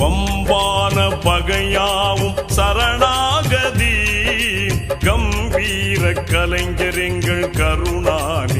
வம்பான பகையாவும் சரணாகதி. கம்பீர கலைஞர் எங்கள் கருணாநிதி.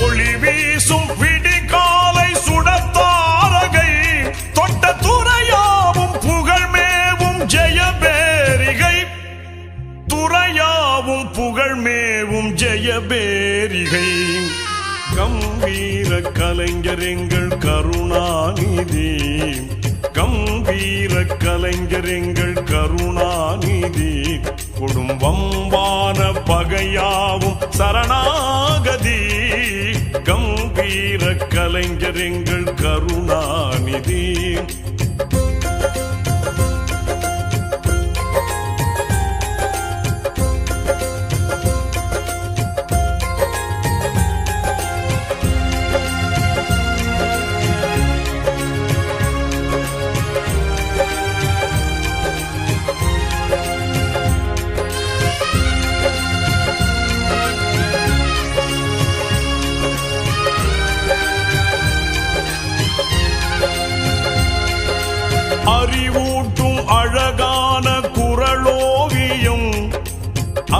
ஒளி வீசும் விடிகாலை சுடத்தாரகை தொட்ட துறையாவும் புகழ்மேவும் ஜெயபேரிகை. துறையாவும் புகழ்மேவும் ஜெயபேரிகை. கம்பீர கலைஞர் எங்கள் கருணாநிதி. கம்பீர கலைஞர் எங்கள் கருணாநிதி. குடும்பம்பான பகையாவும் சரணா கலைஞர் எங்கள் கருணாநிதி.